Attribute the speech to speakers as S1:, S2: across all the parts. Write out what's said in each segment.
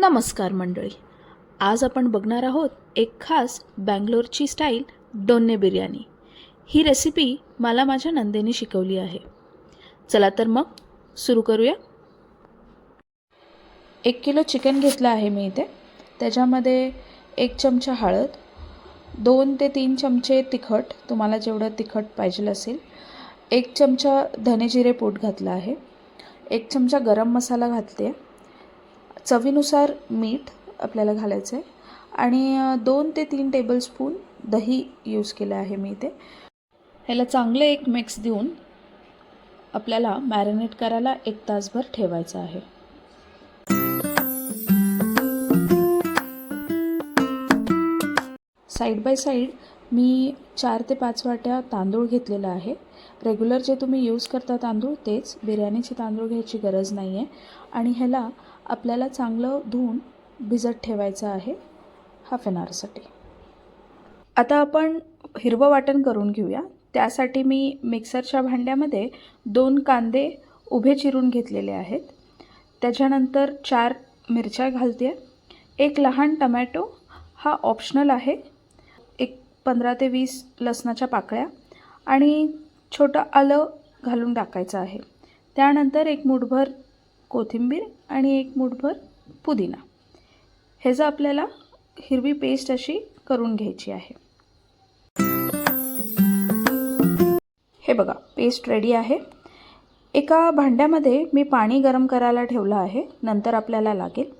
S1: नमस्कार मंडळी. आज आपण बघणार आहोत एक खास बँगलोरची स्टाईल डोन्ने बिर्याणी. ही रेसिपी मला माझ्या नंदेने शिकवली आहे. चला तर मग सुरू करूया. एक किलो चिकन घेतलं आहे मी इथे. त्याच्यामध्ये एक चमचा हळद दोन ते तीन चमचे तिखट तुम्हाला जेवढं तिखट पाहिजे असेल. एक चमचा धने जिरे पूड घातला आहे. एक चमचा गरम मसाला घातले. आहे चवीनुसार मीठ आपल्याला घालायचं आहे आणि दोन ते तीन टेबलस्पून दही यूज केलं आहे मी इथे. ह्याला चांगलं एक मिक्स देऊन आपल्याला मॅरिनेट करायला एक तासभर ठेवायचं आहे. साईड बाय साईड मी चार ते पाच वाट्या तांदूळ घेतलेला आहे. रेग्युलर जे तुम्ही यूज करता तांदूळ तेच बिर्याणीचे तांदूळ घ्यायची गरज नाही आहे आणि ह्याला आपल्याला चांगलं धुवून भिजत ठेवायचं आहे हाफ एन आवरसाठी आता आपण हिरवं वाटण करून घेऊया. त्यासाठी मी मिक्सरच्या भांड्यामध्ये दोन कांदे उभे चिरून घेतलेले आहेत. त्याच्यानंतर चार मिरच्या घालते एक लहान टमॅटो हा ऑप्शनल आहे. एक पंधरा ते वीस लसणाच्या पाकळ्या आणि छोटं आलं घालून टाकायचं आहे. त्यानंतर एक मुठभर कोथिंबीर आणि एक मुठभर पुदिना. ह्याचं आपल्याला हिरवी पेस्ट अशी करून घ्यायची आहे. हे बघा पेस्ट रेडी आहे. एका भांड्यामध्ये मी पाणी गरम करायला ठेवलं आहे नंतर आपल्याला लागेल.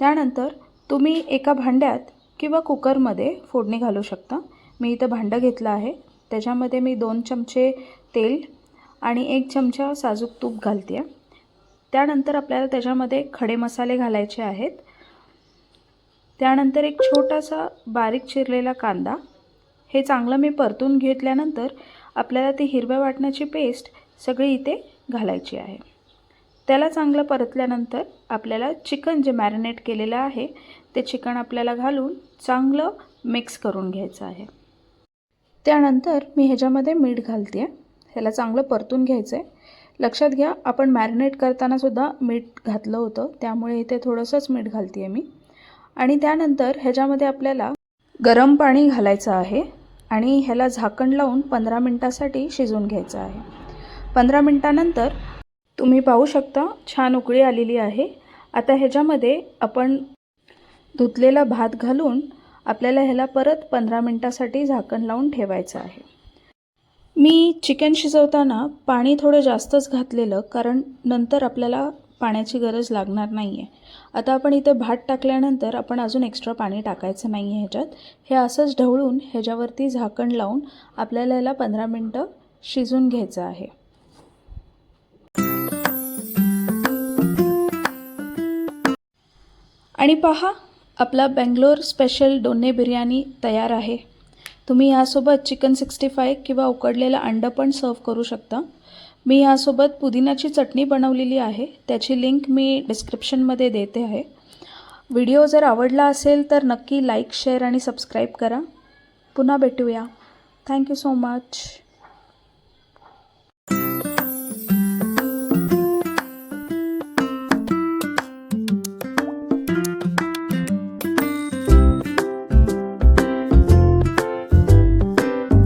S1: त्यानंतर तुम्ही एका भांड्यात किंवा कुकरमध्ये फोडणी घालू शकता. मी इथं भांडं घेतलं आहे. त्याच्यामध्ये मी दोन चमचे तेल आणि एक चमचा साजूक तूप घालते आहे त्यानंतर आपल्याला त्याच्यामध्ये खडे मसाले घालायचे आहेत. त्यानंतर एक छोटासा बारीक चिरलेला कांदा. हे चांगलं मी परतून घेतल्यानंतर आपल्याला ती हिरव्या वाटण्याची पेस्ट सगळी इथे घालायची आहे. त्याला चांगलं परतल्यानंतर आपल्याला चिकन जे मॅरिनेट केलेलं आहे ते चिकन आपल्याला घालून चांगलं मिक्स करून घ्यायचं आहे. त्यानंतर मी ह्याच्यामध्ये मीठ घालते आहे ह्याला चांगलं परतून घ्यायचं आहे लक्षात घ्या आपण मॅरिनेट करतानासुद्धा मीठ घातलं होतं त्यामुळे इथे थोडंसंच मीठ घालते आहे मी. आणि त्यानंतर ह्याच्यामध्ये आपल्याला गरम पाणी घालायचं आहे आणि ह्याला झाकण लावून पंधरा मिनटासाठी शिजवून घ्यायचं आहे. पंधरा मिनटानंतर तुम्ही पाहू शकता छान उकळी आलेली आहे. आता ह्याच्यामध्ये आपण धुतलेला भात घालून आपल्याला ह्याला परत पंधरा मिनटासाठी झाकण लावून ठेवायचं आहे. मी चिकन शिजवताना पाणी थोडं जास्तच घातलेलं कारण नंतर आपल्याला पाण्याची गरज लागणार नाही आहे आता आपण इथे भात टाकल्यानंतर आपण अजून एक्स्ट्रा पाणी टाकायचं नाही आहे ह्याच्यात. हे असंच ढवळून ह्याच्यावरती झाकण लावून आपल्याला याला पंधरा मिनटं शिजून घ्यायचं आहे. आणि पहा आपला बेंगलोर स्पेशल डोने बिर्याणी तयार आहे. तुम्ही यासोबत चिकन सिक्स्टी फाय किंवा उकडलेलं अंडं पण सर्व करू शकता. मी यासोबत पुदिनाची चटणी बनवलेली आहे त्याची लिंक मी डिस्क्रिप्शनमध्ये देते आहे. व्हिडिओ जर आवडला असेल तर नक्की लाईक शेअर आणि सबस्क्राईब करा. पुन्हा भेटूया. Thank you so much